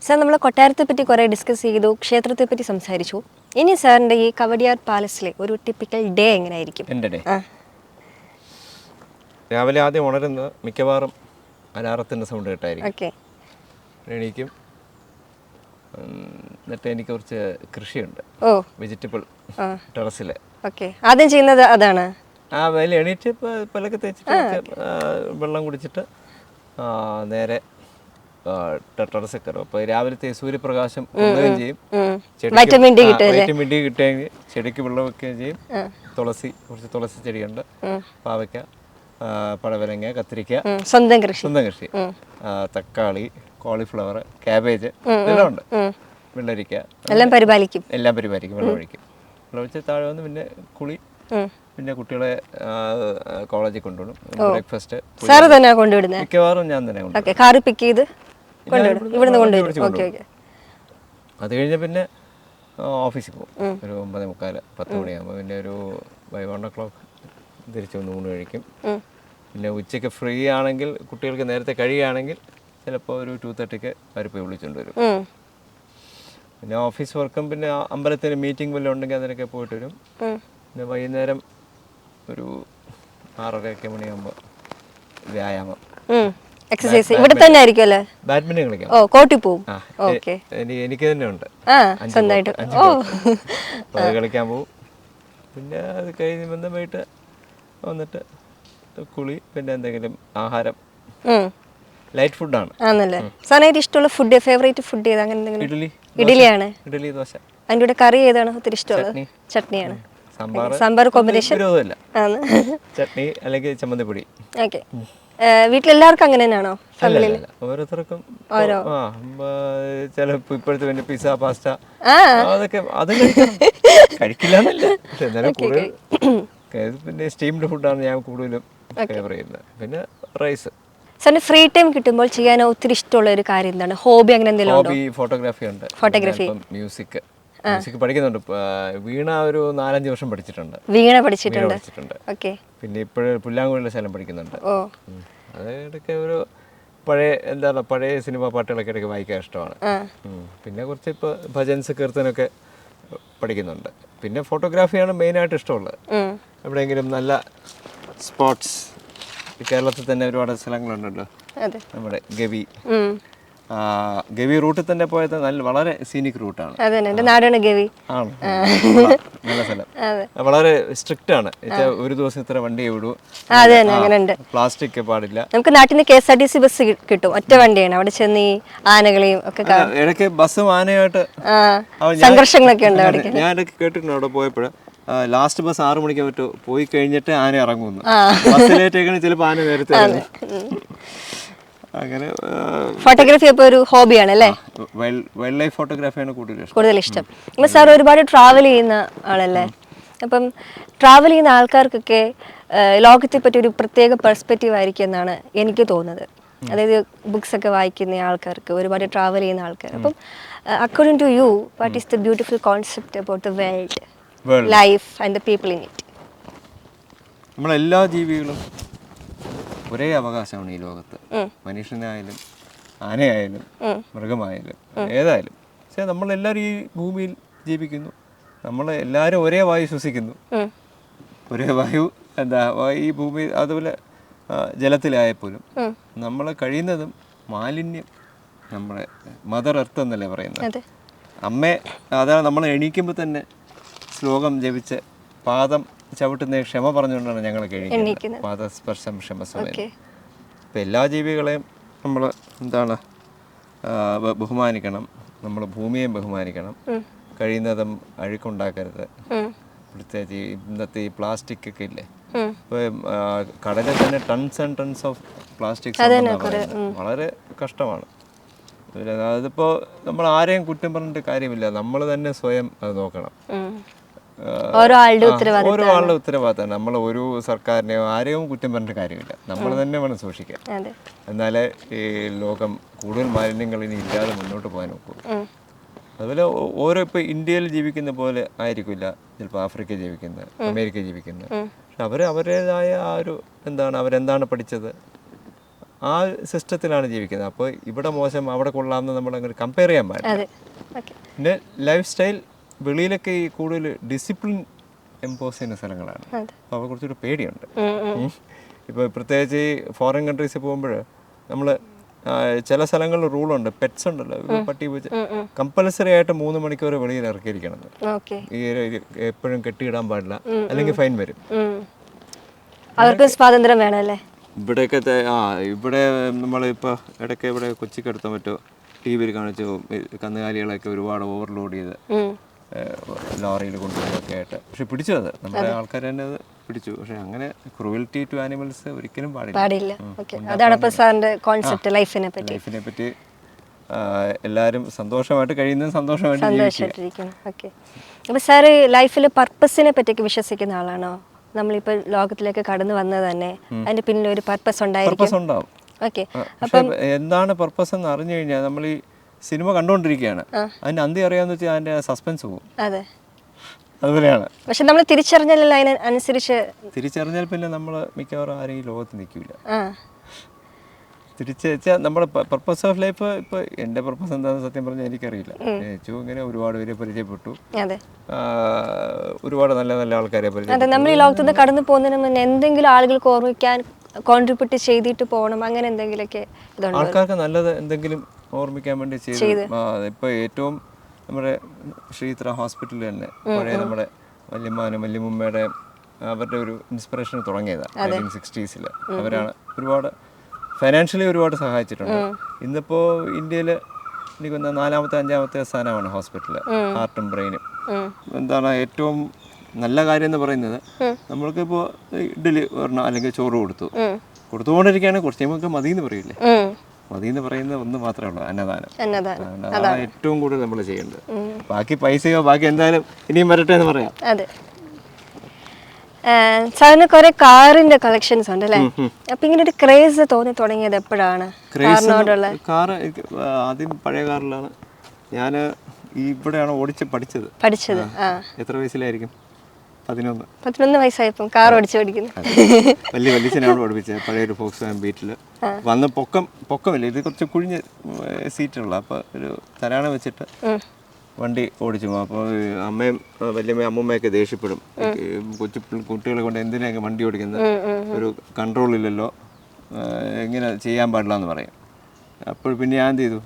Sir നമ്മൾ കൊട്ടാരത്തെ പറ്റി കുറേ ഡിസ്കസ് ചെയ്തു ക്ഷേത്രത്തെ പറ്റി സംസാരിച്ചു. ഇനി സാറിന്റെ ഈ കവടിയാർ പാലസിലെ ഒരു ടിപ്പിക്കൽ ഡേ എങ്ങനെയായിരിക്കും? എന്റെ ഡേ ആ. രാവിലെ ആദ്യം ഉണരുന്നത് മിക്കവാറും അലാറത്തിന്റെ സൗണ്ട് കേട്ടായിരിക്കും. ഓക്കെ എണീക്കും. ഉം, എന്നിട്ട് എനിക്ക് കുറച്ച് കൃഷിയുണ്ട്. ഓ. വെജിറ്റബിൾ ആ. ടെറസിൽ ഓക്കെ ആദ്യം ചെയ്യുന്നത് അതാണ്? ആ വെയിൽ എണീറ്റ് പ- പല്ലൊക്കെ തേച്ചിട്ട് കുറച്ച്, ആ, വെള്ളം കുടിച്ചിട്ട് ആ, നേരെ ടെറസിൽ അപ്പൊ രാവിലത്തെ സൂര്യപ്രകാശം കൊള്ളുകയും ചെയ്യും. വൈറ്റമിൻ ഡി വൈറ്റമിൻ ഡി കിട്ടുമെങ്കിൽ ചെടിക്ക് വെള്ളം വെക്കുകയും ചെയ്യും. തുളസി കുറച്ച് തുളസി ചെടിയുണ്ട്. പാവയ്ക്ക പഴവരങ്ങ പടവലങ്ങ കത്തിരിക്ക സ്വന്തം കൃഷി. സ്വന്തം കൃഷി. തക്കാളി കോളിഫ്ലവർ കാബേജ് ഇതെല്ലാം ഉണ്ട്. വെള്ളരിക്ക. എല്ലാം പരിപാലിക്കും. എല്ലാം പരിപാലിക്കും വെള്ളം ഒഴിക്കും. വെള്ളം ഒഴിച്ച് താഴെ വന്ന് പിന്നെ കുളി പിന്നെ കുട്ടികളെ കോളേജിൽ കൊണ്ടുവിടും. ബ്രേക്ക്ഫാസ്റ്റ് സാറ് തന്നെ കൊണ്ടുവിടുന്നത് മിക്കവാറും ഞാൻ തന്നെ കാറ് പിക്ക് ചെയ്ത് കൊണ്ടുവിടും ഇവിടുന്ന് കൊണ്ടുവരും. Okay okay. അത് കഴിഞ്ഞ പിന്നെ ഓഫീസിൽ പോകും. ഒരു ഒമ്പത് മുക്കാൽ പത്ത് മണിയാകുമ്പോൾ പിന്നെ ഒരു ബൈ വൺ ഓ ക്ലോക്ക് തിരിച്ചു വന്ന് ഊണ് കഴിക്കും. പിന്നെ ഉച്ചയ്ക്ക് ഫ്രീ ആണെങ്കിൽ കുട്ടികൾക്ക് നേരത്തെ കഴിയുകയാണെങ്കിൽ ചിലപ്പോൾ ഒരു ടു തേർട്ടിക്ക് അവർ പോയി വിളിച്ചുകൊണ്ട് വരും. പിന്നെ ഓഫീസ് വർക്കും പിന്നെ അമ്പലത്തിന് മീറ്റിംഗ് വല്ലതും ഉണ്ടെങ്കിൽ അതിനൊക്കെ പോയിട്ട് വരും. പിന്നെ വൈകുന്നേരം ഒരു ആറരയൊക്കെ മണിയാകുമ്പോൾ വ്യായാമം. എക്സസൈസ് ഇവിടെ തന്നെ ആയിരിക്കും അല്ലേ ബാഡ്മിന്റൺ കളിക്കാം ഓ കോട്ടി പോവും. ഓക്കെ. എനിക്ക് തന്നെ ഉണ്ട്. സ്വന്തമായിട്ട്. ഓ. കളിക്കാൻ പോകും പിന്നെ അത് കഴിഞ്ഞ് ബന്ധമായിട്ട് വന്നിട്ട് കുളി പിന്നെ എന്തെങ്കിലും ആഹാരം. ലൈറ്റ് ഫുഡാണ് ആണല്ലേ? സാറിന് ഇഷ്ടമുള്ള ഫുഡ് ഫേവറേറ്റ് ഫുഡ് ഏത്? അങ്ങനെ എന്തെങ്കിലും? ഇഡ്ഡലി ഇഡ്ഡലിയാണ്. ഇഡ്ഡലി ദോശ. അതിന്റെ കൂടെ കറി ഏതാണ്? ഒത്തിരി ഇഷ്ടമുള്ളത് ചട്നിയാണ്. സാമ്പാർ സാമ്പാർ കോമ്പിനേഷൻ ആണ്. ചട്നി അല്ലെങ്കിൽ ചമ്മന്തിപ്പൊടി. ഓക്കെ. വീട്ടിലെല്ലാവർക്കും അങ്ങനെ തന്നെയാണോ. ഓരോരുത്തർക്കും ആ ചില ഇപ്പോഴത്തെ പിന്നെ പിസ്സ പാസ്ത അതൊക്കെ അത് കഴിക്കില്ല എന്നാലും കൂടുതൽ പിന്നെ സ്റ്റീംഡ് ഫുഡാണ് ഞാൻ കൂടുതലും ഫേവർ ചെയ്യുന്നത്. പിന്നെ റൈസ് സാറിന് ഫ്രീ ടൈം കിട്ടുമ്പോൾ ചെയ്യാൻ ഒത്തിരി ഇഷ്ടമുള്ള ഒരു കാര്യം എന്താണ്? ഹോബി അങ്ങനെ എന്തെങ്കിലും ഹോബി ഫോട്ടോഗ്രാഫി ഉണ്ട്. ഫോട്ടോഗ്രാഫി മ്യൂസിക് മ്യൂസിക് പഠിക്കുന്നുണ്ട്. വീണ ഒരു നാലഞ്ച് വർഷം പഠിച്ചിട്ടുണ്ട്. വീണ പഠിച്ചിട്ടുണ്ട്. ഓക്കെ പിന്നെ ഇപ്പോഴും പുല്ലാങ്കുഴിലെ ശലം പഠിക്കുന്നുണ്ട്. അത് ഇടയ്ക്ക് ഒരു പഴയ എന്താണ് പഴയ സിനിമ പാട്ടുകളൊക്കെ ഇടയ്ക്ക് വായിക്കാൻ ഇഷ്ടമാണ്. പിന്നെ കുറച്ച് ഇപ്പോൾ ഭജൻസ് കീർത്തനൊക്കെ പഠിക്കുന്നുണ്ട്. പിന്നെ ഫോട്ടോഗ്രാഫിയാണ് മെയിനായിട്ട് ഇഷ്ടമുള്ളത്. എവിടെയെങ്കിലും നല്ല സ്പോട്ട്സ് കേരളത്തിൽ തന്നെ ഒരുപാട് സ്ഥലങ്ങളുണ്ടല്ലോ. നമ്മുടെ ഗവി. ഗവി റൂട്ടിൽ തന്നെ പോയത് നല്ല വളരെ സീനിക് റൂട്ടാണ് അതെ എന്റെ നാടാണ് ഗവി. ആണ്. നല്ല സ്ഥലം. വളരെ സ്ട്രിക്റ്റ് ആണ്. ഒരു ദിവസം ഇത്ര വണ്ടി വിടൂ. അതെ പ്ലാസ്റ്റിക് പാടില്ല. നമുക്ക് നാട്ടിൽ നിന്ന് K S R T C bus കിട്ടും. ഒറ്റ വണ്ടിയാണ്. അവിടെ ചെന്ന് ഈ ആനകളെയും ഒക്കെ ഇടയ്ക്ക് ബസ്സും ആനയായിട്ട് സംഘർഷങ്ങളൊക്കെ ഉണ്ട് അവിടെ ഞാൻ ഇടയ്ക്ക് കേട്ടിട്ടുണ്ട് അവിടെ പോയപ്പോഴും. ലാസ്റ്റ് ബസ് ആറു മണിക്ക് പറ്റൂ പോയി കഴിഞ്ഞിട്ട് ആന ഇറങ്ങുന്നു. ബസ്സിലേറ്റേക്കാണ് ചിലപ്പോൾ ആന നേരത്തെ. അങ്ങനെ ഫോട്ടോഗ്രാഫി അപ്പോൾ ഒരു ഹോബിയാണ് അല്ലേ? വൈൽഡ് ലൈഫ് ഫോട്ടോഗ്രാഫിയാണ് കൂടുതൽ ഇഷ്ടം. കൂടുതൽ ഇഷ്ടം. സാർ ഒരുപാട് ട്രാവൽ ചെയ്യുന്ന ആളല്ലേ? അപ്പം ട്രാവൽ ചെയ്യുന്ന ആൾക്കാർക്കൊക്കെ ലോകത്തെ പറ്റി ഒരു പ്രത്യേക പെർസ്പെക്റ്റീവ് ആയിരിക്കും എന്നാണ് എനിക്ക് തോന്നുന്നത്. അതായത് ബുക്സ് ഒക്കെ വായിക്കുന്ന ആൾക്കാർക്ക് ഒരുപാട് ട്രാവൽ ചെയ്യുന്ന ആൾക്കാർ. അപ്പം according to you what is the beautiful concept about the world life and the people in it നമ്മളെല്ലാ ജീവികളും ഒരേ അവകാശമാണ് ഈ ലോകത്ത്. മനുഷ്യനായാലും ആനയായാലും മൃഗമായാലും ഏതായാലും. പക്ഷെ നമ്മളെല്ലാവരും ഈ ഭൂമിയിൽ ജീവിക്കുന്നു. നമ്മൾ എല്ലാവരും ഒരേ വായു ശ്വസിക്കുന്നു. ഒരേ വായു എന്താ ഈ ഭൂമി അതുപോലെ ജലത്തിലായപ്പോലും നമ്മൾ കഴിയുന്നതും മാലിന്യം നമ്മളെ മദർ എർത്ത് എന്നല്ലേ പറയുന്നത്. അമ്മേ അതാണ് നമ്മൾ എണീക്കുമ്പോൾ തന്നെ ശ്ലോകം ജപിച്ച് പാദം ചവിട്ടുന്ന ക്ഷമ പറഞ്ഞുകൊണ്ടാണ് ഞങ്ങൾ കഴിക്കുന്നത് എണീക്കുന്നത്. പാദസ്പർശം ക്ഷമസ്വമേ ഓക്കെ. ഇപ്പം എല്ലാ ജീവികളെയും നമ്മൾ എന്താണ് ബഹുമാനിക്കണം. നമ്മൾ ഭൂമിയെയും ബഹുമാനിക്കണം. കഴിയുന്നതും അഴുക്കുണ്ടാക്കരുത്. പ്രത്യേകിച്ച് ഈ ഇന്നത്തെ ഈ പ്ലാസ്റ്റിക് ഒക്കെ ഇല്ലേ? ഇപ്പൊ കടലിൽ തന്നെ tons and tons of plastics വളരെ കഷ്ടമാണ്. അതിപ്പോ നമ്മൾ ആരെയും കുറ്റം പറഞ്ഞിട്ട് കാര്യമില്ല. നമ്മൾ തന്നെ സ്വയം അത് നോക്കണം. ഓരോ ആളുടെ ഉത്തരവാദിത്തമാണ് നമ്മൾ ഒരു സർക്കാരിനെയോ ആരെയും കുറ്റം പറഞ്ഞിട്ട് കാര്യമില്ല. നമ്മൾ തന്നെ വേണം സൂക്ഷിക്കാൻ. അതെ. എന്നാലേ ഈ ലോകം കൂടുതൽ മാലിന്യങ്ങൾ ഇനി ഇല്ലാതെ മുന്നോട്ട് പോകാൻ നോക്കൂ. അതുപോലെ ഓരോ ഇപ്പോൾ ഇന്ത്യയിൽ ജീവിക്കുന്ന പോലെ ആയിരിക്കില്ല. ചിലപ്പോൾ ആഫ്രിക്ക ജീവിക്കുന്നത് അമേരിക്ക ജീവിക്കുന്നത് പക്ഷെ അവർ അവരുടേതായ ആ ഒരു എന്താണ് അവരെന്താണ് പഠിച്ചത്? ആ സിസ്റ്റത്തിലാണ് ജീവിക്കുന്നത്. അപ്പോൾ ഇവിടെ മോശം അവിടെ കൊള്ളാമെന്ന് നമ്മൾ അങ്ങനെ കമ്പയർ ചെയ്യാൻ പാടില്ല. പിന്നെ ലൈഫ് സ്റ്റൈൽ വെളിയിലൊക്കെ ഈ കൂടുതൽ ഡിസിപ്ലിൻ എംപോസ് ചെയ്യുന്ന സ്ഥലങ്ങളാണ്. അപ്പൊ അപ്പോൾ അവ കുറച്ചൊരു പേടിയുണ്ട്. ഇപ്പൊ. ഇപ്പോൾ പ്രത്യേകിച്ച് ഈ ഫോറിൻ കൺട്രീസിൽ പോകുമ്പോൾ നമ്മൾ ചില സ്ഥലങ്ങളിൽ റൂളുണ്ട് പെറ്റ്സ് ഉണ്ടല്ലോ. പട്ടി പൂച്ച. കമ്പൽസറി ആയിട്ട് മൂന്ന് മണിക്കൂർ വെളിയിൽ ഇറക്കിയിരിക്കണം ഈ എപ്പോഴും കെട്ടിയിടാൻ പാടില്ല. അല്ലെങ്കിൽ ഫൈൻ വരും. അവർക്ക് സ്വാതന്ത്ര്യം വേണമല്ലേ? ഇവിടെയൊക്കെ ആ ഇവിടെ നമ്മളിപ്പോൾ ഇടയ്ക്ക് ഇവിടെ കൊച്ചിക്കടുത്ത മറ്റോ ടി വിയിൽ കാണിച്ചു കന്നുകാലികളൊക്കെ ഒരുപാട് ഓവർലോഡ് ചെയ്ത്. ലോറിയിൽ കൊണ്ടുപോകുന്നതൊക്കെ ആയിട്ട്. പക്ഷെ പിടിച്ചു അത്. നമ്മുടെ ആൾക്കാർ തന്നെ അത് പിടിച്ചു. പക്ഷെ അങ്ങനെ ക്രൂവൽറ്റി ടു ആനിമൽസ് ഒരിക്കലും പാടില്ല. അതാണ് സാറിന്റെ കോൺസെപ്റ്റ് ലൈഫിനെ പറ്റി. ലൈഫിനെ പറ്റി എല്ലാവരും സന്തോഷമായിട്ട് കഴിയുന്നതും സന്തോഷമായിട്ട് അപ്പോൾ സാറ് ലൈഫിൽ പർപ്പസിനെ പറ്റിയൊക്കെ വിശ്വസിക്കുന്ന ആളാണോ? നമ്മളിപ്പോൾ ലോകത്തിലേക്ക് കടന്നു വന്നത് തന്നെ അതിന്റെ പിന്നിൽ ഒരു പർപ്പസ് ഉണ്ടായിരിക്കും. ഓക്കെ ആ, എന്താണ് പർപ്പസ് എന്ന് അറിഞ്ഞു കഴിഞ്ഞാൽ നമ്മൾ ഈ സിനിമ കണ്ടുകൊണ്ടിരിക്കുകയാണ് അതിന്റെ അന്തി അറിയാന്ന് വെച്ചാൽ അതിന്റെ സസ്പെൻസ് പോകും അതെ. അതുപോലെയാണ്. പക്ഷെ നമ്മൾ തിരിച്ചറിഞ്ഞാലല്ലോ അതിന് അനുസരിച്ച് തിരിച്ചറിഞ്ഞാൽ പിന്നെ നമ്മൾ മിക്കവാറും ആരെയും ലോകത്ത് നിൽക്കില്ല ആ. തിരിച്ച് വെച്ചാൽ നമ്മുടെ പർപ്പസ് ഓഫ് ലൈഫ് ഇപ്പൊ എന്റെ പർപ്പസ് എന്താണെന്ന് സത്യം പറഞ്ഞാൽ എനിക്കറിയില്ല. ചേച്ചു ഇങ്ങനെ ഒരുപാട് പേരെ പരിചയപ്പെട്ടു. ഒരുപാട് നല്ല നല്ല ആൾക്കാരെ പരിചയപ്പെട്ടു. അതെ നമ്മൾ ഈ ലോകത്തുനിന്ന് കടന്നു പോകുന്നതിന് മുന്നേ എന്തെങ്കിലും ആളുകൾക്ക് ഓർമ്മിക്കാൻ കോൺട്രിബ്യൂട്ട് ചെയ്തിട്ട് പോകണം അങ്ങനെ എന്തെങ്കിലുമൊക്കെ ആൾക്കാർക്ക് നല്ലത് എന്തെങ്കിലും ഓർമ്മിക്കാൻ വേണ്ടി ചെയ്തു. ഇപ്പൊ ഏറ്റവും നമ്മുടെ ശ്രീത്ര ഹോസ്പിറ്റലിൽ തന്നെ പഴയ നമ്മുടെ വല്യമ്മാനും വല്യമ്മയുടെ അവരുടെ ഒരു ഇൻസ്പിറേഷൻ തുടങ്ങിയതാണ് നയന്റീൻ സിക്സ്റ്റീസിൽ അവരാണ് ഒരുപാട് ഫൈനാൻഷ്യലി ഒരുപാട് സഹായിച്ചിട്ടുണ്ട്. ഇന്നിപ്പോൾ ഇന്ത്യയിൽ എനിക്ക് നാലാമത്തെ അഞ്ചാമത്തെ സ്ഥാനമാണ് ഹോസ്പിറ്റലിൽ ഹാർട്ടും ബ്രെയിനും. എന്താണ് ഏറ്റവും നല്ല കാര്യം എന്ന് പറയുന്നത് നമ്മൾക്കിപ്പോൾ ഇഡ്ഡലി ഒരെണ്ണം അല്ലെങ്കിൽ ചോറ് കൊടുത്തു. കൊടുത്തുകൊണ്ടിരിക്കുകയാണെങ്കിൽ കുറച്ച് നമുക്ക് മതി എന്ന് പറയില്ലേ. മതി എന്ന് പറയുന്നത് ഒന്ന് മാത്രമേ ഉള്ളൂ അന്നദാനം. അതാണ്. ഏറ്റവും കൂടുതൽ നമ്മൾ ചെയ്യേണ്ടത്. ബാക്കി പൈസയോ ബാക്കി എന്തായാലും ഇനിയും വരട്ടെ എന്ന് പറയാം. അതെ. സാറിന് കുറെ കാറിന്റെ കളക്ഷൻസ് ഉണ്ട് അല്ലേ അപ്പൊ ഇങ്ങനെ ഒരു ക്രേസ് തോന്നി തുടങ്ങിയത് എപ്പോഴാണ്? കാറിനോടുള്ള? കാറ് എനിക്ക് ആദ്യം പഴയ കാറിലാണ്. ഞാൻ ഇവിടെയാണ് ഓടിച്ച് പഠിച്ചത്. പഠിച്ചത് എത്ര വയസ്സിലായിരിക്കും? പതിനൊന്ന്. പതിനൊന്ന് വയസ്സായപ്പം കാർ ഓടിച്ചു പഠിക്കുന്നു വലിയ വലിയച്ഛനാണ് പഠിപ്പിച്ചത് പഴയ പഴയൊരു ഫോക്സ് ബീറ്റിൽ വന്ന് പൊക്കം പൊക്കമില്ല. ഇത് കുറച്ച് കുഴിഞ്ഞ സീറ്റുള്ള. അപ്പോൾ ഒരു തരാണ വെച്ചിട്ട് വണ്ടി ഓടിച്ചു അപ്പോൾ അമ്മയും വല്യമ്മയും അമ്മൂമ്മയൊക്കെ ദേഷ്യപ്പെടും. കൊച്ചു കുട്ടികളെ കൊണ്ട് എന്തിനാ വണ്ടി ഓടിക്കുന്നത്? ഒരു കൺട്രോൾ ഇല്ലല്ലോ. എങ്ങനെ ചെയ്യാൻ പാടില്ല എന്ന് പറയും. അപ്പോൾ പിന്നെ ഞാൻ എന്ത് ചെയ്തു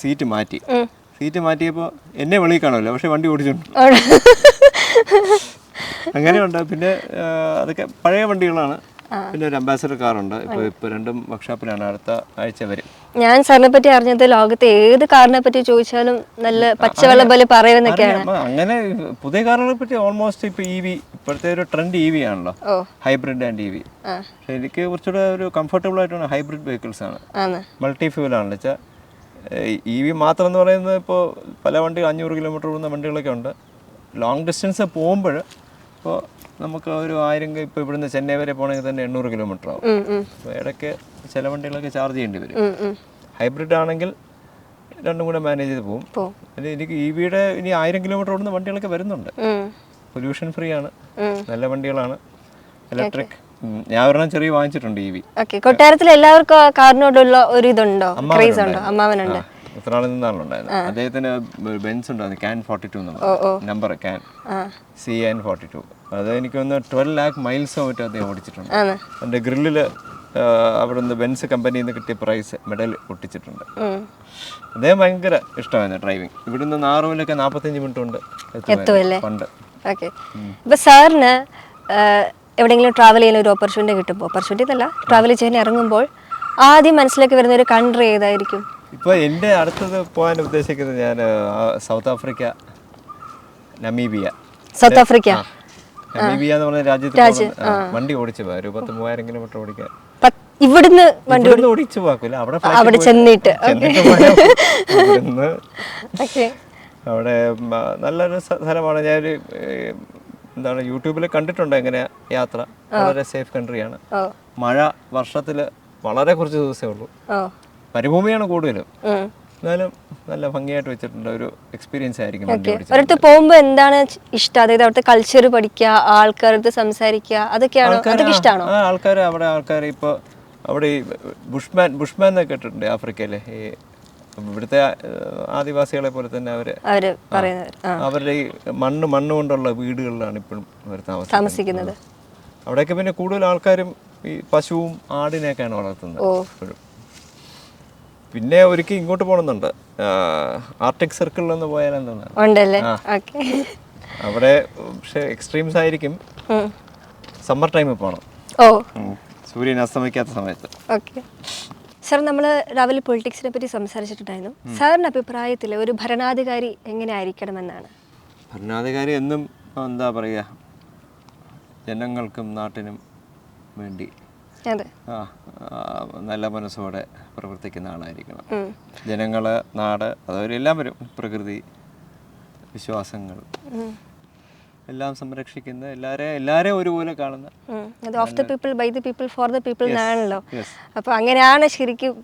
സീറ്റ് മാറ്റി. സീറ്റ് മാറ്റിയപ്പോൾ എന്നെ വെളിയിൽ കാണുമല്ലോ. പക്ഷെ വണ്ടി ഓടിച്ചുണ്ട് അങ്ങനെയുണ്ട്. പിന്നെ അതൊക്കെ പഴയ വണ്ടികളാണ്. പിന്നെ ഒരു അംബാസഡർ കാറുണ്ട് ഇപ്പൊ ഇപ്പൊ രണ്ടും വർക്ക്ഷോപ്പിലാണ് അടുത്ത ആഴ്ച വരും. ഞാൻ സാറിനെ പറ്റി അറിഞ്ഞത് ലോകത്തെ ഏത് കാറിനെ പറ്റി ചോദിച്ചാലും നല്ല പച്ചവെള്ള പോലെ പറയുന്നൊക്കെയാണ് അങ്ങനെ പുതിയ കാറുകളെ പറ്റി ഓൾമോസ്റ്റ് ഇപ്പൊ ഇ വി ഇപ്പോഴത്തെ ഒരു ട്രെൻഡ് ഇ വി ആണല്ലോ. ഹൈബ്രിഡ് ആൻഡ് ഇ വി എനിക്ക് കുറച്ചുകൂടെ ഒരു കംഫർട്ടബിൾ ആയിട്ടാണ് ഹൈബ്രിഡ് വെഹിക്കിൾസ് ആണ്. മൾട്ടി ഫ്യൂൽ ആണെന്ന് വെച്ചാൽ ഇ വി മാത്രം എന്ന് പറയുന്നത് ഇപ്പോൾ പല വണ്ടി അഞ്ഞൂറ് കിലോമീറ്റർ ഓടുന്ന വണ്ടികളൊക്കെ ഉണ്ട്. ലോങ് ഡിസ്റ്റൻസ് പോകുമ്പോൾ ഇപ്പോൾ നമുക്ക് ഒരു ആയിരം ഇപ്പോൾ ഇവിടുന്ന് ചെന്നൈ വരെ പോകണമെങ്കിൽ തന്നെ എണ്ണൂറ് കിലോമീറ്റർ ആവും അപ്പോൾ ഇടയ്ക്ക് ചില വണ്ടികളൊക്കെ ചാർജ് ചെയ്യേണ്ടി വരും. ഹൈബ്രിഡ് ആണെങ്കിൽ രണ്ടും കൂടെ മാനേജ് ചെയ്ത് പോകും. എനിക്ക് ഇ വിയുടെ ഇനി ആയിരം കിലോമീറ്റർ ഓടുന്ന വണ്ടികളൊക്കെ വരുന്നുണ്ട്. പൊല്യൂഷൻ ഫ്രീ ആണ്. നല്ല വണ്ടികളാണ്. ഇലക്ട്രിക് ഞാൻ ഒരെണ്ണം ചെറിയ വാങ്ങിച്ചിട്ടുണ്ട് ഇ വി ഓക്കെ കൊട്ടാരത്തിൽ എല്ലാവർക്കും കാറിനോടുള്ള ഒരു ഇതുണ്ടോ? ക്രേസ് ഉണ്ടോ? അമ്മാവനുണ്ട്. ഉത്രാളിൽ നിന്നാണ് ഉണ്ടായിരുന്നത് അദ്ദേഹത്തിന് ബെൻസ് ഉണ്ടായിരുന്നു can forty two number can C N forty two അത് എനിക്ക് ഒന്ന് ട്വൽവ് ലാക്ക് മൈൽസോ മറ്റോ അദ്ദേഹം ഓടിച്ചിട്ടുണ്ട്. എന്റെ ഗ്രില്ലിൽ അവിടെ നിന്ന് ബെൻസ് കമ്പനിയിൽ നിന്ന് കിട്ടിയ പ്രൈസ് മെഡൽ ഒട്ടിച്ചിട്ടുണ്ട്. അദ്ദേഹം ഭയങ്കര ഇഷ്ടമായിരുന്നു ഡ്രൈവിംഗ് ഇവിടുന്ന് നാറുവിലൊക്കെ നാൽപ്പത്തഞ്ച് മിനിറ്റ് ഉണ്ട്? പണ്ട്. ഓക്കെ ഇപ്പൊ സാറിന് എവിടെയെങ്കിലും ട്രാവൽ ചെയ്യുന്ന ഒരു ഓപ്പർച്യൂണിറ്റി കിട്ടുമ്പോൾ ഓപ്പർച്യൂണിറ്റി അല്ല ട്രാവൽ ചെയ്യാൻ ഇറങ്ങുമ്പോൾ ആദ്യം മനസ്സിലേക്ക് വരുന്ന ഒരു കൺട്രി ഏതായിരിക്കും? ഇപ്പോൾ എന്റെ അടുത്തത് പോകാൻ ഉദ്ദേശിക്കുന്നത് ഞാൻ South Africa Namibia South Africa എന്ന് പറഞ്ഞ രാജ്യത്ത് വണ്ടി ഓടിച്ചു പോകാം. ഒരു പത്ത് മൂവായിരം കിലോമീറ്റർ ഓടിക്കാൻ ഇവിടുന്ന് വണ്ടി ഓടിച്ചു പോകില്ല അവിടെ അവിടെ ചെന്നിട്ട്. അവിടെ നല്ലൊരു സ്ഥ- സ്ഥലമാണ്. ഞാനൊരു എന്താണ് യൂട്യൂബിൽ കണ്ടിട്ടുണ്ട് എങ്ങനെ യാത്ര. വളരെ സേഫ് കൺട്രിയാണ്. മഴ വർഷത്തിൽ വളരെ കുറച്ച് ദിവസമേ ഉള്ളൂ. മരുഭൂമിയാണ് കൂടുതലും. എന്നാലും നല്ല ഭംഗിയായിട്ട് വെച്ചിട്ടുണ്ട്. ഒരു എക്സ്പീരിയൻസ് ആയിരിക്കും അവിടുത്തെ ഒരിടത്ത് പോകുമ്പോൾ എന്താണ് ഇഷ്ടം? അതായത് അവിടുത്തെ കൾച്ചർ പഠിക്കുക ആൾക്കാരടുത്ത് സംസാരിക്കുക അതൊക്കെയാണ്? അതൊക്കെ ഇഷ്ടമാണോ ആൾക്കാർ അവിടെ ആൾക്കാർ ഇപ്പോൾ അവിടെ ഈ ബുഷ്മാൻ ബുഷ്മാൻ എന്നൊക്കെ കേട്ടിട്ടുണ്ട് ആഫ്രിക്കയിലെ. ഈ ഇവിടുത്തെ ആദിവാസികളെ പോലെ തന്നെ അവർ അവരുടെ ഈ മണ്ണ് മണ്ണ് കൊണ്ടുള്ള വീടുകളിലാണ് ഇപ്പോഴും അവർ താമസിക്കുന്നത്. അവിടെയൊക്കെ പിന്നെ കൂടുതൽ ആൾക്കാരും ഈ പശുവും ആടിനെയൊക്കെയാണ് വളർത്തുന്നത് ഓ. ഇപ്പോഴും. പിന്നെ ഒരിക്കൽ ഇങ്ങോട്ട് പോകണമെന്നുണ്ട് ആർട്ടിക് സർക്കിളിൽ ഒന്ന് പോയാൽ എന്താണ്? ഉണ്ടല്ലേ? ഓക്കെ. അവിടെ പക്ഷെ എക്സ്ട്രീംസ് ആയിരിക്കും. സമ്മർ ടൈമിൽ പോകണം ഓ. സൂര്യൻ അസ്തമിക്കാത്ത സമയത്ത്. ഓക്കെ. സാർ നമ്മൾ രാവിലെ പൊളിറ്റിക്സിനെ പറ്റി സംസാരിച്ചിട്ടുണ്ടായിരുന്നു. സാറിന്റെ അഭിപ്രായത്തിൽ ഒരു ഭരണാധികാരി എങ്ങനെ ആയിരിക്കണമെന്നാണ് ഭരണാധികാരി എന്നും എന്താ പറയുക ജനങ്ങൾക്കും നാട്ടിനും വേണ്ടി നല്ല മനസ്സോടെ പ്രവർത്തിക്കുന്ന ആളായിരിക്കണം. ജനങ്ങൾ നാട് അതുപോലെ എല്ലാവരും പ്രകൃതി വിശ്വാസങ്ങൾ. എല്ലാം സംരക്ഷിക്കുന്ന എല്ലാരെ എല്ലാരെ ഒരുപോലെ കാണുന്ന. അത് of the people by the people for the people എന്നാണല്ലോ. അപ്പൊ അങ്ങനെയാണ് ശരിക്കും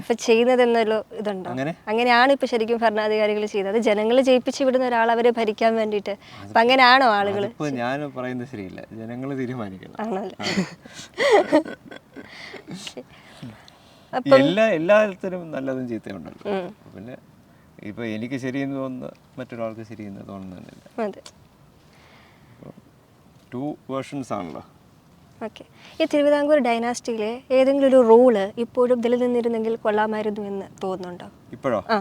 ഇപ്പൊ ചെയ്യുന്നത് എന്നൊരു ഇതുണ്ടോ? അങ്ങനെ? അങ്ങനെയാണ് ഇപ്പൊ ശരിക്കും ഭരണാധികാരികൾ ചെയ്യുന്നത്. ജനങ്ങൾ ജയിപ്പിച്ച് വിടുന്ന ഒരാൾ അവരെ ഭരിക്കാൻ വേണ്ടിട്ട് അപ്പൊ അങ്ങനെയാണോ ആളുകൾ ഞാൻ പറയുന്നത് ശരിയില്ല. ജനങ്ങൾ തീരുമാനിക്കണം. ആണല്ലോ? എല്ലാ എല്ലാത്തിനും നല്ലതും ചീത്തയുണ്ടല്ലോ. പിന്നെ ഇപ്പൊ എനിക്ക് ശരിയെന്ന് തോന്നുന്ന മറ്റൊരാൾക്ക് ശരിയെന്ന് തോന്നുന്നില്ല ടു വേർഷൻസ് ആണല്ലോ. ഓക്കെ ഈ തിരുവിതാംകൂർ ഡൈനാസ്റ്റിയിലെ ഏതെങ്കിലും ഒരു റൂൾ ഇപ്പോഴും നിലനിന്നിരുന്നെങ്കിൽ കൊള്ളാമായിരുന്നു എന്ന് തോന്നുന്നുണ്ടോ? ഇപ്പോഴോ? ആ.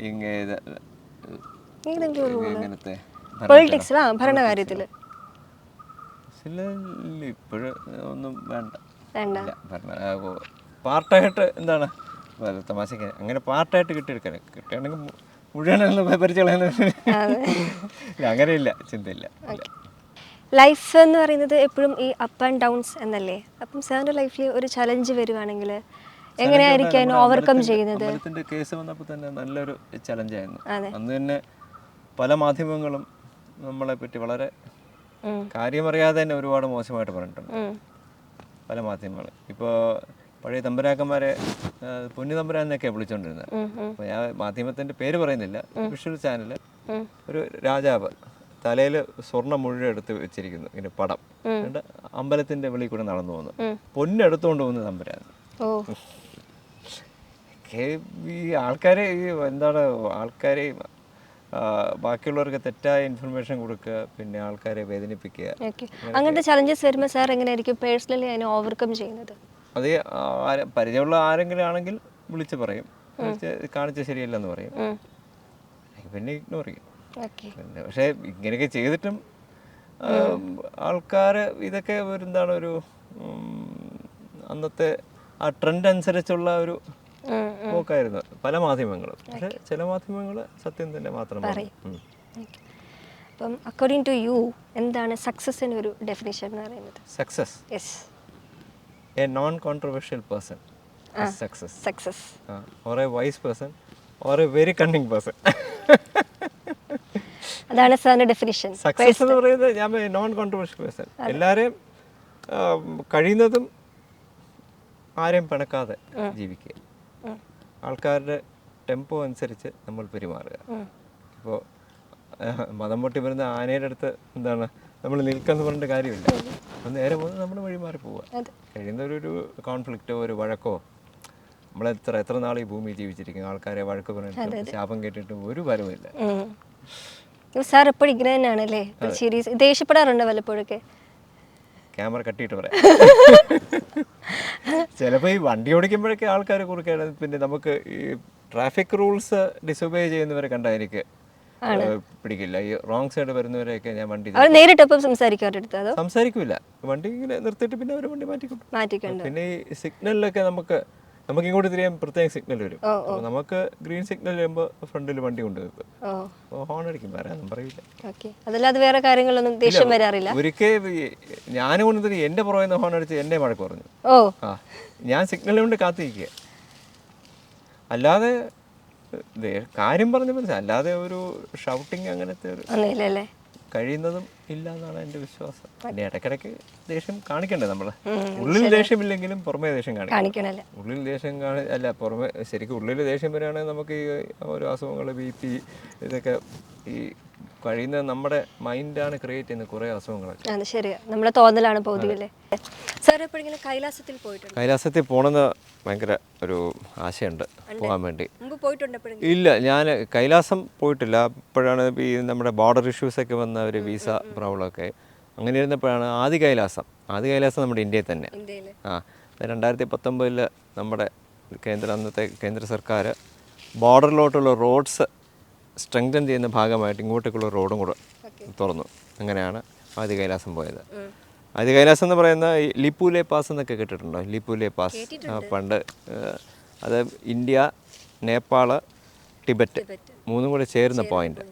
ഇങ്ങ ഇത് ഏതെങ്കിലും ഒരു റൂൾ എങ്ങനത്തെ പൊളിറ്റിക്സിലാ ഭരണകാര്യത്തിൽ ഇപ്പോഴും ഒന്നും വേണ്ട. വേണ്ട. പാർട്ടായിട്ട് എന്താണ്? തമാശക്ക് അങ്ങനെ പാർട്ടായിട്ട് കിട്ടിയെടുക്കാൻ കിട്ടുകയാണെങ്കിൽ മുഴുവൻ അങ്ങനെയില്ല ചിന്തയില്ല. ലൈഫ് എന്ന് പറയുന്നത് എപ്പോഴും ഈ അപ്പ് ആൻഡ് ഡൗൺസ് എന്നല്ലേ? അപ്പം സാറിന്റെ ലൈഫിൽ ഒരു ചലഞ്ച് വരുവാണെങ്കിൽ എങ്ങനെയായിരിക്കും ഓവർകം ചെയ്യുന്നത്? കേസ് വന്നപ്പോൾ തന്നെ നല്ലൊരു ചലഞ്ചായിരുന്നു ആയിരുന്നു. അന്ന് തന്നെ പല മാധ്യമങ്ങളും നമ്മളെ പറ്റി വളരെ കാര്യമറിയാതെ തന്നെ ഒരുപാട് മോശമായിട്ട് പറഞ്ഞിട്ടുണ്ട്. പല മാധ്യമങ്ങൾ. ഇപ്പോൾ പഴയ തമ്പരാക്കന്മാരെ പൊന്നു തമ്പുരാൻ എന്നൊക്കെ വിളിച്ചോണ്ടിരുന്നത്. അപ്പോൾ ഞാൻ മാധ്യമത്തിന്റെ പേര് പറയുന്നില്ല. വിഷ്വൽ ചാനൽ ഉം. ഒരു രാജാവ് തലയിൽ സ്വർണം മുഴുവൻ എടുത്ത് വെച്ചിരിക്കുന്നു ഇങ്ങനെ പടം. എന്നിട്ട് അമ്പലത്തിന്റെ വെളിയിൽ കൂടെ നടന്നു പോകുന്നു. പൊന്നെടുത്തോണ്ട് പോകുന്നു തമ്പുരാൻ ഈ ആൾക്കാരെ ഈ എന്താണ് ആൾക്കാരെ ബാക്കിയുള്ളവർക്ക് തെറ്റായ ഇൻഫർമേഷൻ കൊടുക്കുക പിന്നെ ആൾക്കാരെ വേദനിപ്പിക്കുക. അങ്ങനത്തെ ചലഞ്ചസ് വരുമ്പോൾ സാർ എങ്ങനെയായിരിക്കും പേഴ്സണലി അതിനെ ഓവർകം ചെയ്യുന്നത്? അത് പരിചയമുള്ള ആരെങ്കിലും ആണെങ്കിൽ വിളിച്ച് പറയും. കാണിച്ച ശരിയല്ലെന്ന് പറയും. പിന്നെ ഇഗ്നോർ ചെയ്യും. പക്ഷേ ഇങ്ങനെയൊക്കെ ചെയ്തിട്ടും ആൾക്കാർ ഇതൊക്കെ എന്താണ് ഒരു അന്നത്തെ ആ ട്രെൻഡ് അനുസരിച്ചുള്ള ഒരു പോക്കായിരുന്നു പല മാധ്യമങ്ങളും. പക്ഷെ ചില മാധ്യമങ്ങൾ സത്യം തന്നെ മാത്രം പറയും. ഉം. Okay. അപ്പം അക്കോർഡിംഗ് ടു യു എന്താണ് സക്സസിന് ഒരു ഡെഫിനേഷൻ എന്ന് പറയുന്നത്? Success yes a non controversial person success success or a wise person or a very cunning person അതാണ് സാറിന്റെ ഡെഫിനിഷൻ സക്സസ് എന്ന് പറയുന്നത് ഞാൻ നോൺ കോൺട്രവേഴ്ഷ്യൽ പേഴ്സൺ എല്ലാവരെയും കഴിയുന്നതും ആരെയും പിണക്കാതെ ജീവിക്കുക. ആൾക്കാരുടെ ടെമ്പോ അനുസരിച്ച് നമ്മൾ പെരുമാറുക. ഇപ്പോൾ മതം പൊട്ടി വരുന്ന ആനയുടെ അടുത്ത് എന്താണ് നമ്മൾ നിൽക്കാന്ന് പറഞ്ഞിട്ട് കാര്യമില്ല. അപ്പം നേരെ പോകുന്നത് നമ്മൾ വഴി മാറി പോവുക. കഴിയുന്ന ഒരു കോൺഫ്ലിക്റ്റോ ഒരു വഴക്കോ നമ്മൾ എത്ര എത്ര നാൾ ഈ ഭൂമിയിൽ ജീവിച്ചിരിക്കും ആൾക്കാരെ വഴക്ക് പറഞ്ഞിട്ട് ശാപം കേട്ടിട്ട് ഒരു ഫലവുമില്ല. സാർ എപ്പോഴും ഇങ്ങനെ തന്നെയാണല്ലേ? സീരീസ് ദേഷ്യപ്പെടാറുണ്ട് വല്ലപ്പോഴൊക്കെ? ക്യാമറ കട്ടിയിട്ട് പറയാം. ചിലപ്പോൾ ഈ വണ്ടി ഓടിക്കുമ്പോഴൊക്കെ ആൾക്കാർ കുറുക്കാണ് പിന്നെ നമുക്ക് ഈ ട്രാഫിക് റൂൾസ് ഡിസൊബേ ചെയ്യുന്നവരെ എനിക്ക് പിടിക്കില്ല. ഈ റോങ് സൈഡ് വരുന്നവരെയൊക്കെ ഞാൻ വണ്ടി നേരിട്ടപ്പം സംസാരിക്കും അവരുടെ അടുത്ത് അതോ? സംസാരിക്കില്ല വണ്ടി ഇങ്ങനെ നിർത്തിയിട്ട് പിന്നെ അവർ വണ്ടി മാറ്റിക്കൊണ്ട്? പിന്നെ ഈ സിഗ്നലിലൊക്കെ നമുക്ക് നമുക്ക് ഇങ്ങോട്ട് തിരിയാൻ പ്രത്യേക സിഗ്നൽ വരും. അപ്പോൾ നമുക്ക് ഗ്രീൻ സിഗ്നൽ വരുമ്പോൾ ഫ്രണ്ടിൽ വണ്ടി കൊണ്ട് നിർത്തും ഓ. ഹോൺ അടിക്കും. പറയാനൊന്നും പറയില്ല ഓക്കെ അതല്ലാതെ വേറെ കാര്യങ്ങളൊന്നും ദേഷ്യം വരാറില്ല? ഒരിക്കൽ ഞാൻ കൊണ്ടുതരി എന്റെ പുറകെ നിന്ന് ഹോൺ അടിച്ച് എന്നെ മഴ കുറഞ്ഞു ഓ. ആ. ഞാൻ സിഗ്നൽ കൊണ്ട് കാത്തിരിക്കുക. അല്ലാതെ കാര്യം പറഞ്ഞ മനസ്സിലായി. അല്ലാതെ ഒരു ഷൗട്ടിങ് അങ്ങനത്തെ ഒരു കഴിയുന്നതും ഇല്ല എന്നാണ് എന്റെ വിശ്വാസം. പിന്നെ ഇടയ്ക്കിടയ്ക്ക് ദേഷ്യം കാണിക്കണ്ടേ നമ്മൾ? ഉള്ളിൽ ദേഷ്യമില്ലെങ്കിലും പുറമേ ദേഷ്യം കാണിക്കണം. കാണിക്കണല്ലേ? ഉള്ളിൽ ദേഷ്യം കാണി അല്ല പുറമേ ശരിക്കും ഉള്ളിൽ ദേഷ്യം വരികയാണെങ്കിൽ നമുക്ക് ഈ ഓരോ അസുഖങ്ങൾ ബി പി ഇതൊക്കെ ഈ കഴിയുന്ന നമ്മുടെ മൈൻഡാണ് ക്രിയേറ്റ് ചെയ്യുന്ന കുറേ അസുഖങ്ങളൊക്കെ. അത് ശരിയാ. നമ്മളെ തോന്നലാണ് സാർ എപ്പോഴെങ്കിലും കൈലാസത്തിൽ പോയിട്ടുണ്ട്. കൈലാസത്തിൽ പോകണമെന്ന് ഭയങ്കര ഒരു ആശയുണ്ട് പോകാൻ വേണ്ടി. മുമ്പ് പോയിട്ടുണ്ട് എപ്പോഴെങ്കിലും? ഇല്ല ഞാൻ കൈലാസം പോയിട്ടില്ല. അപ്പോഴാണ് ഈ നമ്മുടെ ബോർഡർ ഇഷ്യൂസൊക്കെ വന്ന ഒരു വിസ പ്രോബ്ലമൊക്കെ അങ്ങനെ ഇരുന്നപ്പോഴാണ് ആദ്യ കൈലാസം. ആദ്യ കൈലാസം നമ്മുടെ ഇന്ത്യയിൽ തന്നെ. ആ രണ്ടായിരത്തി പത്തൊമ്പതിൽ നമ്മുടെ കേന്ദ്ര അന്നത്തെ കേന്ദ്ര സർക്കാർ ബോർഡറിലോട്ടുള്ള റോഡ്സ് സ്ട്രെങ്തൻ ചെയ്യുന്ന ഭാഗമായിട്ട് ഇങ്ങോട്ടേക്കുള്ള റോഡും കൂടെ തുറന്നു. അങ്ങനെയാണ് ആദ്യ കൈലാസം പോയത്. ആദ്യ കൈലാസം എന്ന് പറയുന്ന ഈ ലിപ്പുലെ പാസ് എന്നൊക്കെ കേട്ടിട്ടുണ്ടോ? ലിപ്പുലെ പാസ്. പണ്ട് അത് ഇന്ത്യ നേപ്പാൾ ടിബറ്റ് മൂന്നും കൂടെ ചേരുന്ന പോയിന്റ്.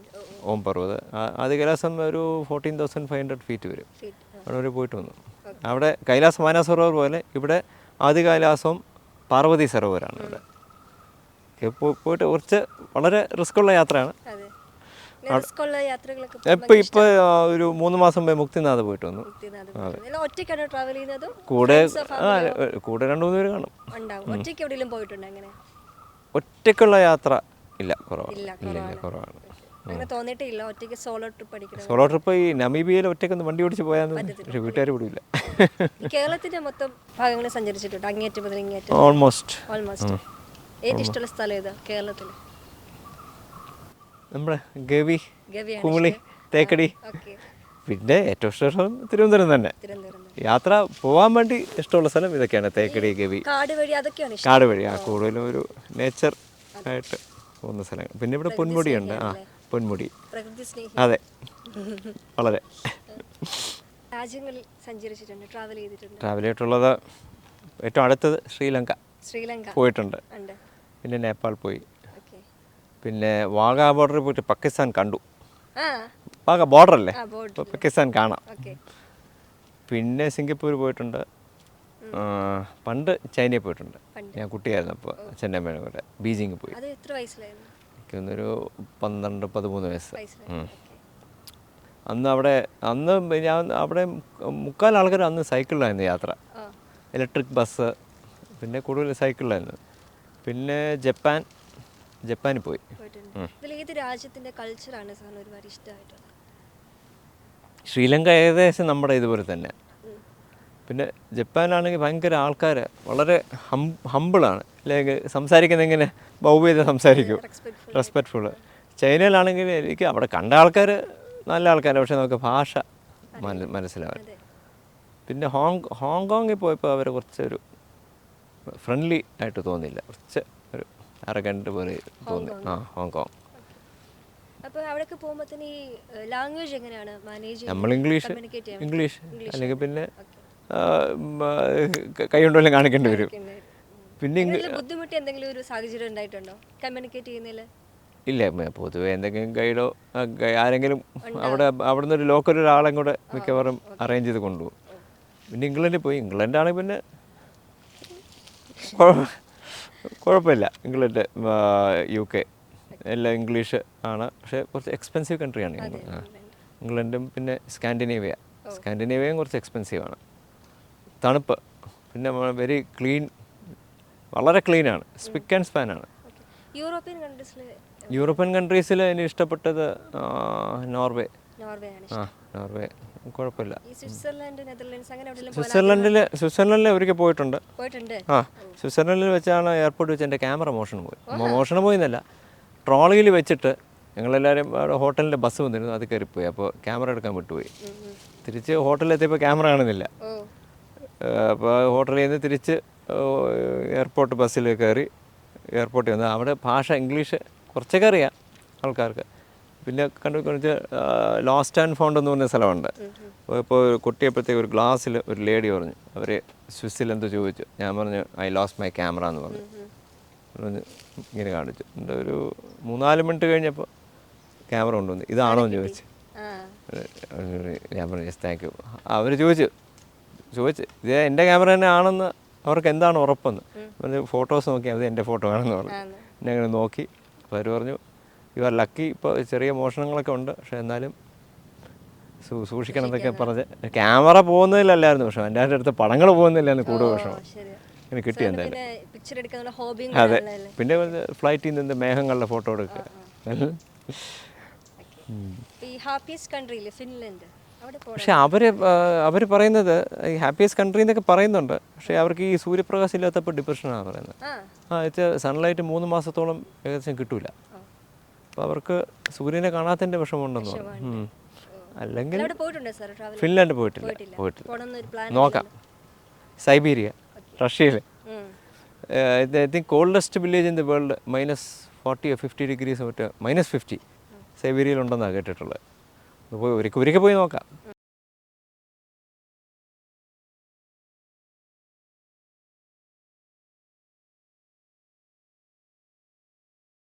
ഓം പർവത് ആദ്യ കൈലാസം ഒരു fourteen thousand five hundred feet വരും. അവിടെ വരെ പോയിട്ട് വന്നു. അവിടെ കൈലാസ മാനസരോവർ പോലെ ഇവിടെ ആദ്യ കൈലാസവും പാർവതി സരോവരാണ് ഇവിടെ പോയിട്ട് കുറച്ച് വളരെ റിസ്ക് ഉള്ള യാത്രയാണ് ഇപ്പം ഇപ്പോൾ ഒരു മൂന്ന് മാസം മുമ്പേ മുക്തിനാഥ് പോയിട്ട് വന്നു. കൂടെ കൂടെ രണ്ട് മൂന്ന് പേര് കാണും. ഒറ്റയ്ക്കുള്ള യാത്ര ഇല്ല കുറവാണ്. ഇല്ല കുറവാണ്. അങ്ങനെ തോന്നിയിട്ടേ ഒറ്റയ്ക്ക് സോളോ ട്രിപ്പ് അടിക്കണം സോളോ ട്രിപ്പ് ഈ നമീബിയയിൽ ഒറ്റയ്ക്ക് വണ്ടി ഓടിച്ച് പോയാൽ പക്ഷേ വീട്ടുകാർ വിടില്ല കേരളത്തിന്റെ മൊത്തം ഭാഗങ്ങളിൽ സഞ്ചരിച്ചിട്ടുണ്ട് അങ്ങേറ്റം മുതൽ ഇങ്ങേറ്റം ഓൾമോസ്റ്റ് ഓൾമോസ്റ്റ് ഏറ്റവും ഇഷ്ടമുള്ള സ്ഥലം ഏതാ കേരളത്തിൽ നമ്മുടെ ഗവി കുമിളി തേക്കടി. പിന്നെ ഏറ്റവും ഇഷ്ടം തിരുവനന്തപുരം തന്നെ. യാത്ര പോകാൻ വേണ്ടി ഇഷ്ടമുള്ള സ്ഥലം ഇതൊക്കെയാണ് തേക്കടി ഗവി. കാട് വഴി അതൊക്കെയാണ് കാട് വഴി ആ കൂടുതലും ഒരു നേച്ചർ ആയിട്ട് പോകുന്ന സ്ഥലങ്ങൾ. പിന്നെ ഇവിടെ പൊന്മുടിയുണ്ട് ആ. പൊന്മുടി. അതെ. വളരെ. രാജ്യങ്ങളിൽ സഞ്ചരിച്ചിട്ടുണ്ട് ട്രാവൽ ചെയ്തിട്ടുണ്ട്. ട്രാവൽ ചെയ്തിട്ടുള്ളത് ഏറ്റവും അടുത്തത് ശ്രീലങ്ക. ശ്രീലങ്ക. പോയിട്ടുണ്ട്. പിന്നെ നേപ്പാൾ പോയി. പിന്നെ വാഗാ ബോർഡറിൽ പോയിട്ട് പാകിസ്ഥാൻ കണ്ടു. വാഗ ബോർഡർ അല്ലേ? പാകിസ്ഥാൻ കാണാം. പിന്നെ സിംഗപ്പൂർ പോയിട്ടുണ്ട്. പണ്ട് ചൈനയിൽ പോയിട്ടുണ്ട്. ഞാൻ കുട്ടിയായിരുന്നു അപ്പോൾ ചെന്നൈ മേനോടെ ബീജിങ് പോയി. എത്ര വയസ്സിലായിരുന്നു? എനിക്ക് തോന്നുന്നൊരു പന്ത്രണ്ട് പതിമൂന്ന് വയസ്സ്. അന്ന് അവിടെ അന്ന് ഞാൻ അവിടെ മുക്കാൽ ആൾക്കാർ അന്ന് സൈക്കിളിലായിരുന്നു യാത്ര. ഇലക്ട്രിക് ബസ് പിന്നെ കൂടുതൽ സൈക്കിളിലായിരുന്നു. പിന്നെ ജപ്പാൻ ജപ്പാനിൽ പോയി. ഏത് രാജ്യത്തിന്റെ കൾച്ചറാണ് സാറിന് ഒരുപാട് ഇഷ്ടമായിട്ടുള്ളത്? ശ്രീലങ്ക ഏകദേശം നമ്മുടെ ഇതുപോലെ തന്നെ. പിന്നെ ജപ്പാനാണെങ്കിൽ ഭയങ്കര ആൾക്കാർ വളരെ ഹം ഹമ്പിളാണ് അല്ലെങ്കിൽ സംസാരിക്കുന്ന ഇങ്ങനെ ചെയ്ത് സംസാരിക്കും റെസ്പെക്ട്ഫുൾ ചൈനയിലാണെങ്കിൽ എനിക്ക് അവിടെ കണ്ട ആൾക്കാർ നല്ല ആൾക്കാരാണ്. പക്ഷേ നമുക്ക് ഭാഷ മന മനസ്സിലാവും പിന്നെ ഹോങ് ഹോങ്കോങ്ങിൽ പോയപ്പോൾ അവർ കുറച്ചൊരു ഫ്രണ്ട്ലി ആയിട്ട് തോന്നിയില്ല. കുറച്ച് ഒരു അരകണ്ട് പോലെ തോന്നി. ആ ഹോങ്കോങ്. നമ്മൾ ഇംഗ്ലീഷ് ഇംഗ്ലീഷ്. അല്ലെങ്കിൽ പിന്നെ കൈ കൊണ്ടുവല്ലേ കാണിക്കേണ്ടി വരും. പിന്നെ ബുദ്ധിമുട്ട് എന്തെങ്കിലും ഒരു സാഹചര്യം ഉണ്ടായിട്ടുണ്ടോ? കമ്മ്യൂണിക്കേറ്റ് ചെയ്യുന്നതിൽ ഇല്ല പൊതുവെ എന്തെങ്കിലും ഗൈഡോ ആരെങ്കിലും അവിടെ അവിടുന്ന് ഒരു ലോക്കൽ ഒരാളെ കൂടെ മിക്കവാറും അറേഞ്ച് ചെയ്ത് കൊണ്ടുപോകും പിന്നെ ഇംഗ്ലണ്ടിൽ പോയി. ഇംഗ്ലണ്ടാണെങ്കിൽ പിന്നെ കുഴ- കുഴപ്പമില്ല. England U K. എല്ലാം ഇംഗ്ലീഷ് ആണ്. പക്ഷേ കുറച്ച് എക്സ്പെൻസീവ് കൺട്രിയാണ് ഇംഗ്ലണ്ട്. ഇംഗ്ലണ്ടും പിന്നെ സ്കാൻഡിനേവിയ. സ്കാൻഡിനേവിയയും കുറച്ച് എക്സ്പെൻസീവ് ആണ്. തണുപ്പ്. പിന്നെ വെരി ക്ലീൻ വളരെ ക്ലീനാണ്. സ്പിക്ക് ആൻഡ് സ്പാൻ ആണ്. യൂറോപ്യൻ കൺട്രീസിൽ യൂറോപ്യൻ കൺട്രീസിൽ എനിക്ക് ഇഷ്ടപ്പെട്ടത് നോർവേ. ആ നോർവേ. കുഴപ്പമില്ല. സ്വിറ്റ്സർലൻഡിൽ സ്വിറ്റ്സർലൻഡിൽ ഒരിക്കൽ പോയിട്ടുണ്ട്. ആ സ്വിറ്റ്സർലൻഡിൽ വെച്ചാണ് എയർപോർട്ട് വെച്ച് എന്റെ ക്യാമറ മോഷണം പോയി. മോഷണം പോയിന്നല്ല. ട്രോളിയിൽ വെച്ചിട്ട് ഞങ്ങളെല്ലാവരും അവിടെ ഹോട്ടലിന്റെ ബസ് വന്നിരുന്നു അത് കയറിപ്പോയി. അപ്പോൾ ക്യാമറ എടുക്കാൻ വിട്ടുപോയി. തിരിച്ച് ഹോട്ടലിലെത്തിയപ്പോൾ ക്യാമറ കാണുന്നില്ല. അപ്പോൾ ഹോട്ടലിൽ നിന്ന് തിരിച്ച് എയർപോർട്ട് ബസ്സിൽ കയറി എയർപോർട്ടിൽ വന്ന്. അവിടെ ഭാഷ ഇംഗ്ലീഷ് കുറച്ചൊക്കെ അറിയാം ആൾക്കാർക്ക്. പിന്നെ കണ്ടു ലോസ്റ്റ് ആൻഡ് ഫൗണ്ട് എന്ന് പറഞ്ഞ സ്ഥലമുണ്ട്. ഇപ്പോൾ ഒരു കുട്ടിയപ്പോഴത്തേക്ക് ഒരു ഗ്ലാസ്സിൽ ഒരു ലേഡി പറഞ്ഞു അവർ സ്വിസ്സിൽ എന്തോ ചോദിച്ചു. ഞാൻ പറഞ്ഞു ഐ ലോസ്റ്റ് മൈ ക്യാമറ എന്ന് പറഞ്ഞു. പറഞ്ഞ് ഇങ്ങനെ കാണിച്ചു. എന്റെ ഒരു മൂന്നാൽ മിനിറ്റ് കഴിഞ്ഞപ്പോൾ ക്യാമറ കൊണ്ടുവന്നു. ഇതാണോ എന്ന് ചോദിച്ചു. ഞാൻ പറഞ്ഞു യെസ് താങ്ക് യു. അവർ ചോദിച്ചു ചോദിച്ചു ഇത് എന്റെ ക്യാമറ തന്നെ ആണെന്ന് അവർക്ക് എന്താണ് ഉറപ്പെന്ന്? പറഞ്ഞു ഫോട്ടോസ് നോക്കി അത് എന്റെ ഫോട്ടോ ആണെന്ന് പറഞ്ഞു. എന്നെ അങ്ങനെ നോക്കി. അപ്പോൾ അവർ പറഞ്ഞു ഇവർ ലക്കി ഇപ്പോൾ ചെറിയ മോഷണങ്ങളൊക്കെ ഉണ്ട് പക്ഷെ എന്നാലും സൂക്ഷിക്കണം. എന്നൊക്കെ പറഞ്ഞ് ക്യാമറ പോകുന്നതിലല്ലായിരുന്നു പക്ഷേ എന്റെ അടുത്ത് പടങ്ങൾ പോകുന്നില്ലായിരുന്നു കൂടുതൽ വിഷമം. അങ്ങനെ കിട്ടി എന്തായാലും. അതെ. പിന്നെ ഫ്ലൈറ്റിൽ നിന്ന് മേഘങ്ങളുടെ ഫോട്ടോ എടുക്കുക. ഹാപ്പിയസ്റ്റ് കൺട്രിയിൽ ഫിൻലൻഡ് പക്ഷെ അവർ അവർ പറയുന്നത് ഈ ഹാപ്പിയസ്റ്റ് കൺട്രി എന്നൊക്കെ പറയുന്നുണ്ട്. പക്ഷേ അവർക്ക് ഈ സൂര്യപ്രകാശം ഇല്ലാത്തപ്പോൾ ഡിപ്രഷനാണ് പറയുന്നത്. ആ. വെച്ചാൽ സൺലൈറ്റ് മൂന്ന് മാസത്തോളം ഏകദേശം കിട്ടൂല. അപ്പോൾ അവർക്ക് സൂര്യനെ കാണാത്തതിന്റെ വിഷമമുണ്ടെന്ന് പറഞ്ഞു അല്ലെങ്കിൽ ഫിൻലാൻഡ് പോയിട്ടില്ല. പോയിട്ടില്ല. നോക്കാം. സൈബീരിയ റഷ്യയിൽ I think coldest village in the world minus forty fifty degrees മറ്റേ മൈനസ് ഫിഫ്റ്റി സൈബീരിയയിൽ ഉണ്ടെന്നാണ് കേട്ടിട്ടുള്ളത്. പോയി ഒരിക്കൽ ഒരിക്കൽ പോയി നോക്കാം.